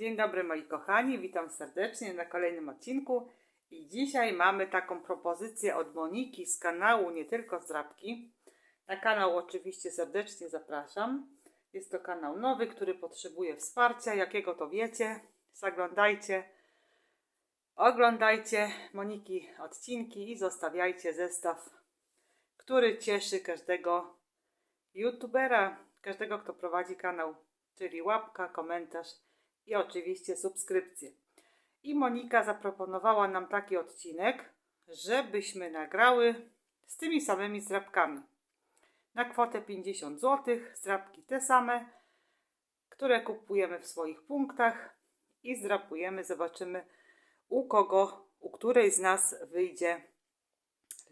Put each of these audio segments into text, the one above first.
Dzień dobry moi kochani, witam serdecznie na kolejnym odcinku i dzisiaj mamy taką propozycję od Moniki z kanału Nie Tylko Zdrabki. Na kanał oczywiście serdecznie zapraszam. Jest to kanał nowy, który potrzebuje wsparcia, jakiego to wiecie. Zaglądajcie, oglądajcie Moniki odcinki i zostawiajcie zestaw, który cieszy każdego youtubera, każdego kto prowadzi kanał, czyli łapka, komentarz i oczywiście subskrypcję. I Monika zaproponowała nam taki odcinek, żebyśmy nagrały z tymi samymi zdrabkami. Na kwotę 50 zł, zdrabki te same, które kupujemy w swoich punktach i zdrapujemy, zobaczymy u kogo, u której z nas wyjdzie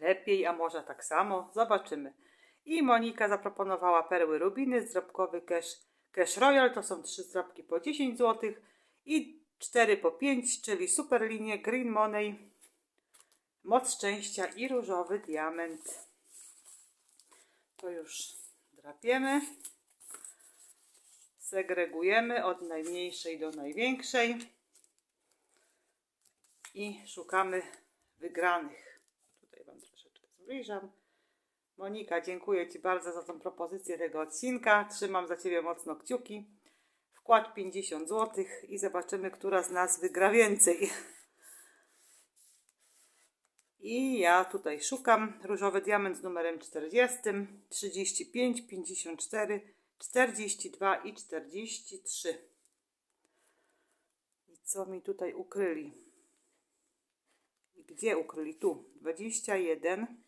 lepiej, a może tak samo, zobaczymy. I Monika zaproponowała perły rubiny, zdrabkowy cash, cash royal, to są trzy zdrabki po 10 zł i 4 po 5, czyli super linie green money, moc szczęścia i różowy diament. To już drapiemy. Segregujemy od najmniejszej do największej i szukamy wygranych. Tutaj Wam troszeczkę zbliżam. Monika, dziękuję Ci bardzo za tą propozycję tego odcinka. Trzymam za Ciebie mocno kciuki. Wkład 50 zł i zobaczymy, która z nas wygra więcej. I ja tutaj szukam różowy diament z numerem 40, 35, 54, 42 i 43. I co mi tutaj ukryli? Gdzie ukryli? Tu. 21,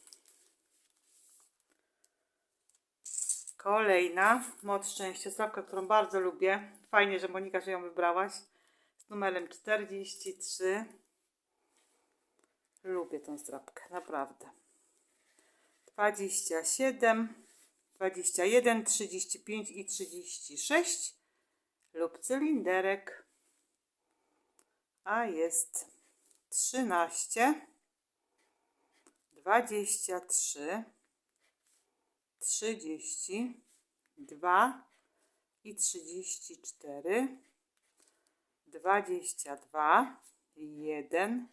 Kolejna moc szczęścia, stawka, którą bardzo lubię. Fajnie, że Monika, że ją wybrałaś. Z numerem 43. Lubię tą strapkę, naprawdę. 27, 21, 35 i 36 lub cylinderek. A jest 13, 23, 32 i 34, 22, 1,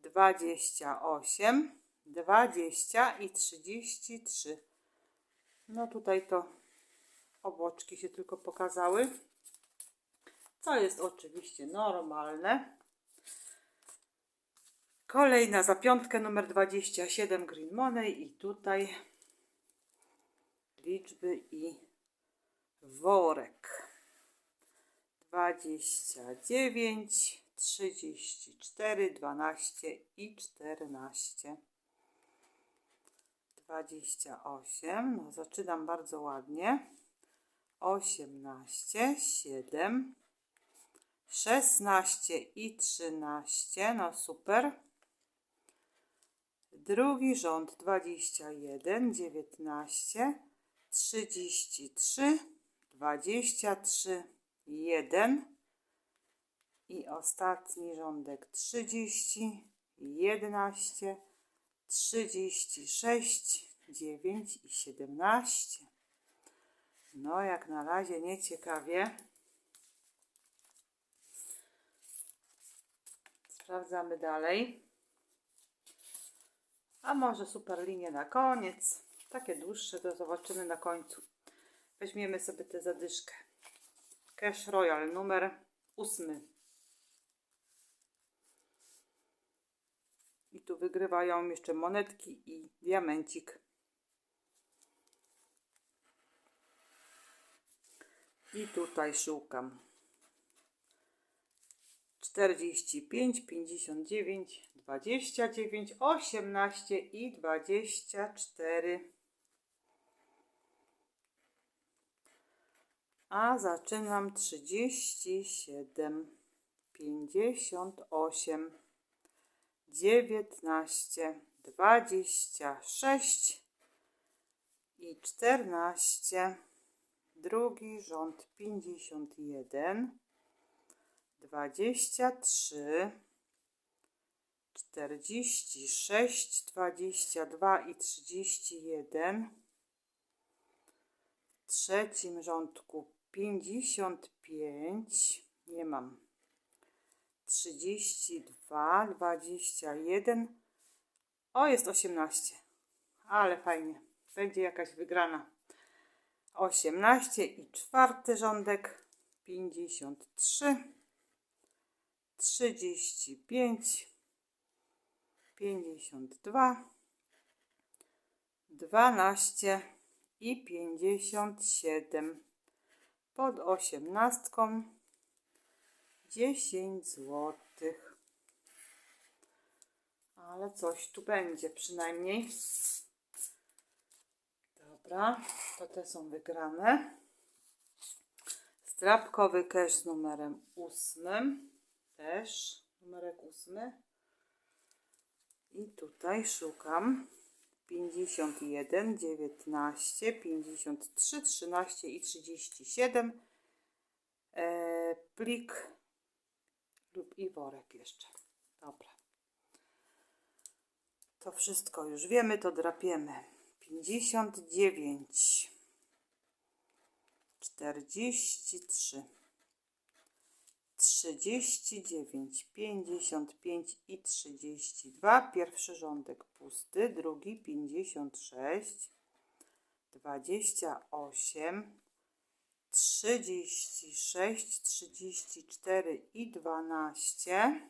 28, 20 i 33. No tutaj to obłoczki się tylko pokazały, co jest oczywiście normalne. Kolejna za piątkę numer 27 Green Money i tutaj liczby i worek. 29, 34, 12 i 14. 28, no zaczynam bardzo ładnie. 18, 7, 16 i 13, no super. Drugi rząd 21, 19, 33, 23, 1 i ostatni rządek 30, 11, 36, 9 i 17. No, jak na razie nie ciekawie. Sprawdzamy dalej. A może super linie na koniec. Takie dłuższe to zobaczymy na końcu. Weźmiemy sobie tę zadyszkę. Cash Royal numer 8. I tu wygrywają jeszcze monetki i diamencik. I tutaj szukam. 45, 59, 29, 18 i 24. A zaczynam 37, pięćdziesiąt osiem, dziewiętnaście, dwadzieścia sześć i czternaście. Drugi rząd pięćdziesiąt jeden, dwadzieścia trzy, czterdzieści sześć, dwadzieścia dwa i trzydzieści jeden. W trzecim rządku pięćdziesiąt pięć, nie mam. Trzydzieści dwa, dwadzieścia jeden. O, jest osiemnaście. Ale fajnie. Będzie jakaś wygrana. 18 i czwarty rządek 53 35 52 12 i 57 pod osiemnastką 10 złotych ale coś tu będzie przynajmniej Dobra, to te są wygrane. Strapkowy cash z numerem ósmym. Też numerek ósmy. I tutaj szukam 51, 19, 53, 13 i 37. E, plik lub i worek jeszcze. Dobra. To wszystko już wiemy, to drapiemy pięćdziesiąt dziewięć, czterdzieści trzy, trzydzieści dziewięć, pięćdziesiąt pięć i trzydzieści dwa. Pierwszy rządek pusty, drugi pięćdziesiąt sześć, dwadzieścia osiem, trzydzieści sześć, trzydzieści cztery i dwanaście.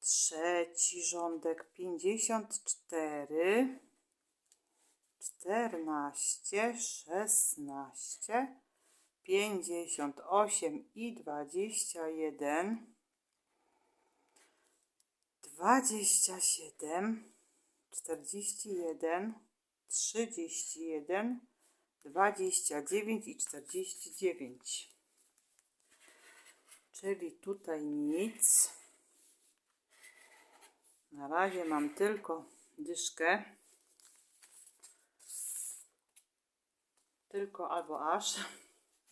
Trzeci rządek pięćdziesiąt cztery, czternaście, szesnaście, pięćdziesiąt osiem i dwadzieścia jeden, dwadzieścia siedem, czterdzieści jeden, trzydzieści jeden, dwadzieścia dziewięć i czterdzieści dziewięć. Czyli tutaj nic. Na razie mam tylko dyszkę. Tylko albo aż.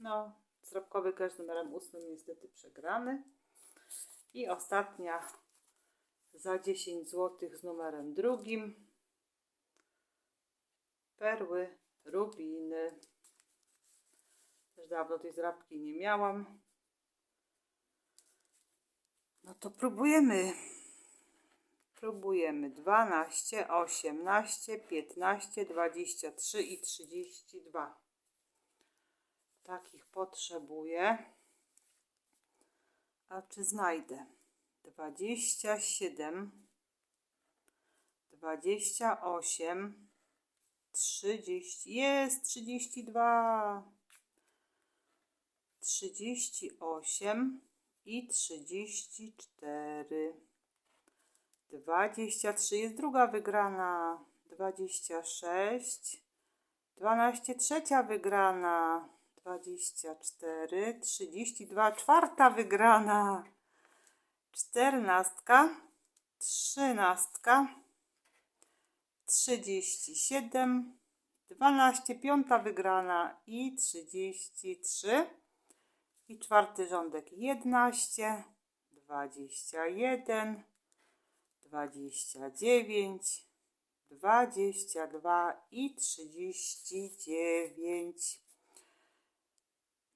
No, srobkowy cash numerem 8 niestety przegrany. I ostatnia za 10 zł z numerem drugim. Perły, rubiny. Też dawno tej zrabki nie miałam. No to próbujemy. Próbujemy 12, 18, 15, 23 i 32. Takich potrzebuję. A czy znajdę? 27, 28, 30. Jest 32. 38 i 34. 23 jest druga wygrana. 26. 12 trzecia wygrana. 24. 32 czwarta wygrana. 14. 13. 37. 12 piąta wygrana i 33. I czwarty rządek 11. 21 dwadzieścia dziewięć, dwadzieścia dwa i trzydzieści dziewięć.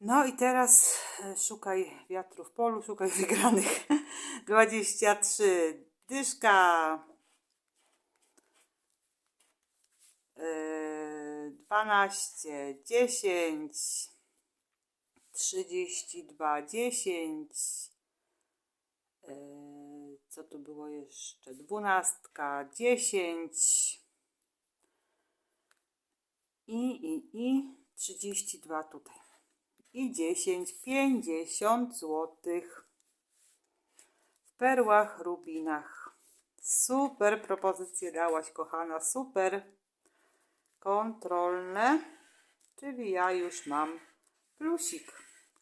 No i teraz e, szukaj wiatru w polu, szukaj wygranych. Dwadzieścia trzy, dyszka. E, dwanaście, dziesięć, trzydzieści dwa, dziesięć. E, co tu było jeszcze? Dwunastka, dziesięć i, i, i 32 tutaj. I 10, 50 złotych w perłach, rubinach. Super propozycję dałaś, kochana, super. Kontrolne, czyli ja już mam plusik.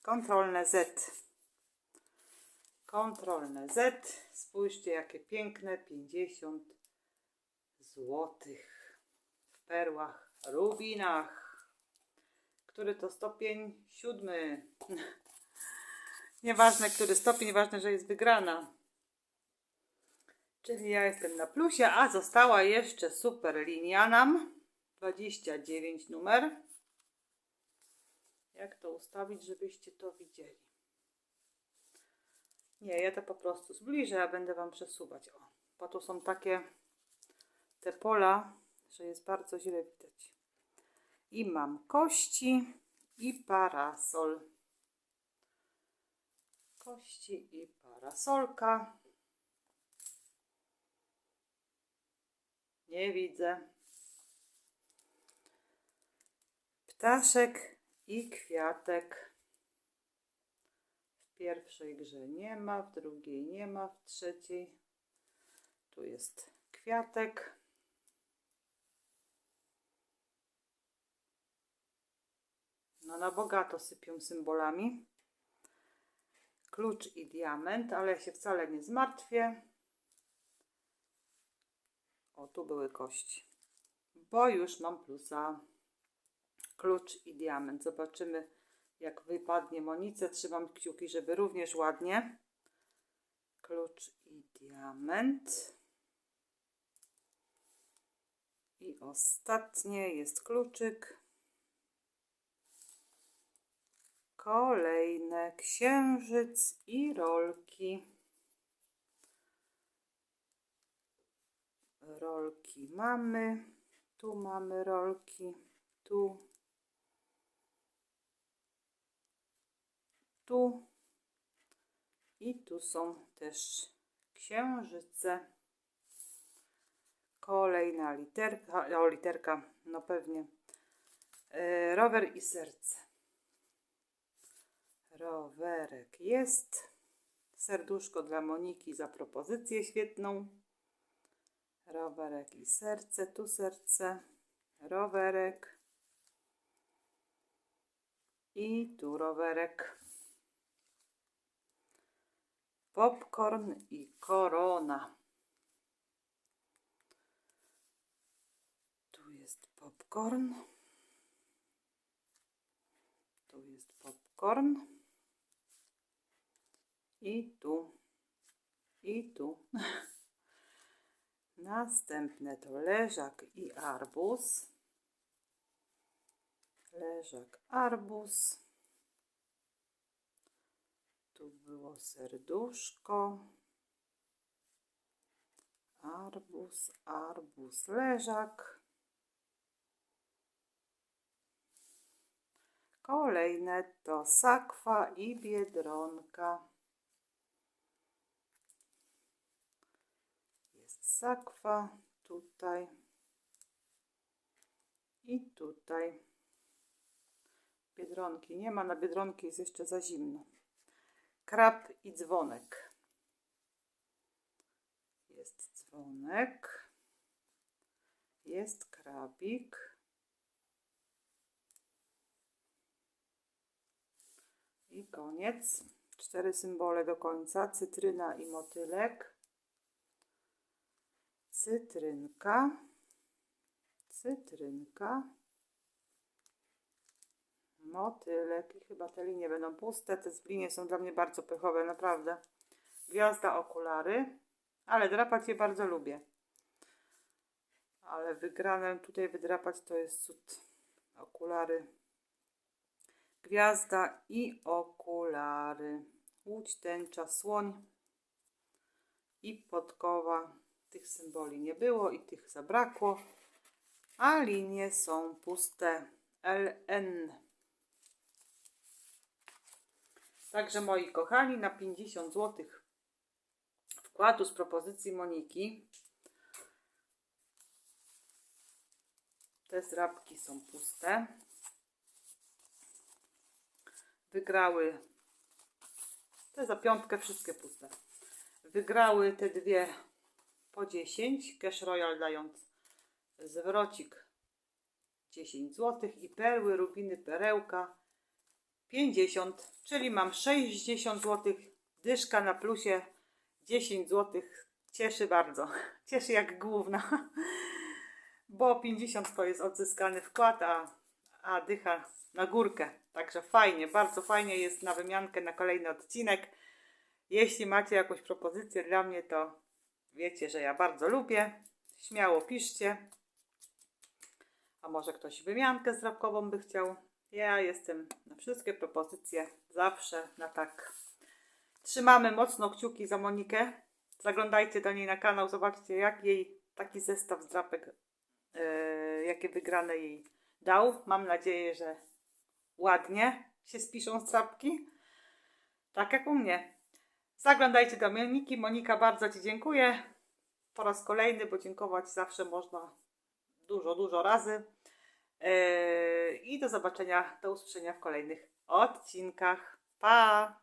Kontrolne Z. Kontrolne Z. Spójrzcie, jakie piękne 50 złotych w perłach, rubinach. Który to stopień? Siódmy. Nieważne, który stopień, ważne, że jest wygrana. Czyli ja jestem na plusie, a została jeszcze super linia nam. 29 numer. Jak to ustawić, żebyście to widzieli? Nie, ja to po prostu zbliżę, a będę Wam przesuwać. O, bo tu są takie te pola, że jest bardzo źle widać. I mam kości i parasol. Kości i parasolka. Nie widzę. Ptaszek i kwiatek. W pierwszej grze nie ma, w drugiej nie ma, w trzeciej. Tu jest kwiatek. No na bogato sypią symbolami. Klucz i diament, ale ja się wcale nie zmartwię. O, tu były kości. Bo już mam plusa. Klucz i diament. Zobaczymy, jak wypadnie Monice. Trzymam kciuki, żeby również ładnie. Klucz i diament. I ostatnie jest kluczyk. Kolejne księżyc i rolki. Rolki mamy. Tu mamy rolki. Tu. Tu. I tu są też księżyce. Kolejna literka, o literka, no pewnie. E, rower i serce. Rowerek jest. Serduszko dla Moniki za propozycję świetną. Rowerek i serce, tu serce, rowerek i tu rowerek. Popcorn i korona. Tu jest popcorn. Tu jest popcorn. I tu. I tu. Następne to leżak i arbuz. Leżak, arbuz. Tu było serduszko. Arbuz, arbuz, leżak. Kolejne to sakwa i biedronka. Jest sakwa tutaj i tutaj. Biedronki nie ma, na biedronki jest jeszcze za zimno. Krab i dzwonek. Jest dzwonek. Jest krabik. I koniec. Cztery symbole do końca. Cytryna i motylek. Cytrynka. Cytrynka. Motylek. I chyba te linie będą puste. Te linie są dla mnie bardzo pechowe, naprawdę. Gwiazda, okulary. Ale drapać je bardzo lubię. Ale wygrane tutaj wydrapać to jest cud. Okulary. Gwiazda i okulary. Łódź, tęcza, słoń i podkowa. Tych symboli nie było i tych zabrakło. A linie są puste. LN. Także moi kochani, na 50 zł wkładu z propozycji Moniki. Te zrabki są puste. Wygrały te za piątkę wszystkie puste. Wygrały te dwie po 10. Cash Royal dając zwrocik 10 zł i perły, rubiny, perełka 50, czyli mam 60 zł dyszka na plusie 10 zł. Cieszy bardzo. Cieszy jak główna. Bo 50 to jest odzyskany wkład, a, a dycha na górkę. Także fajnie, bardzo fajnie jest na wymiankę na kolejny odcinek. Jeśli macie jakąś propozycję dla mnie, to wiecie, że ja bardzo lubię. Śmiało piszcie. A może ktoś wymiankę zdrabkową by chciał? Ja jestem na wszystkie propozycje zawsze na tak. Trzymamy mocno kciuki za Monikę. Zaglądajcie do niej na kanał, zobaczcie jak jej taki zestaw zdrapek, yy, jakie wygrane jej dał. Mam nadzieję, że ładnie się spiszą zdrapki. Tak jak u mnie. Zaglądajcie do Moniki. Monika, bardzo Ci dziękuję. Po raz kolejny, bo dziękować zawsze można dużo, dużo razy. Yy, I do zobaczenia, do usłyszenia w kolejnych odcinkach. Pa!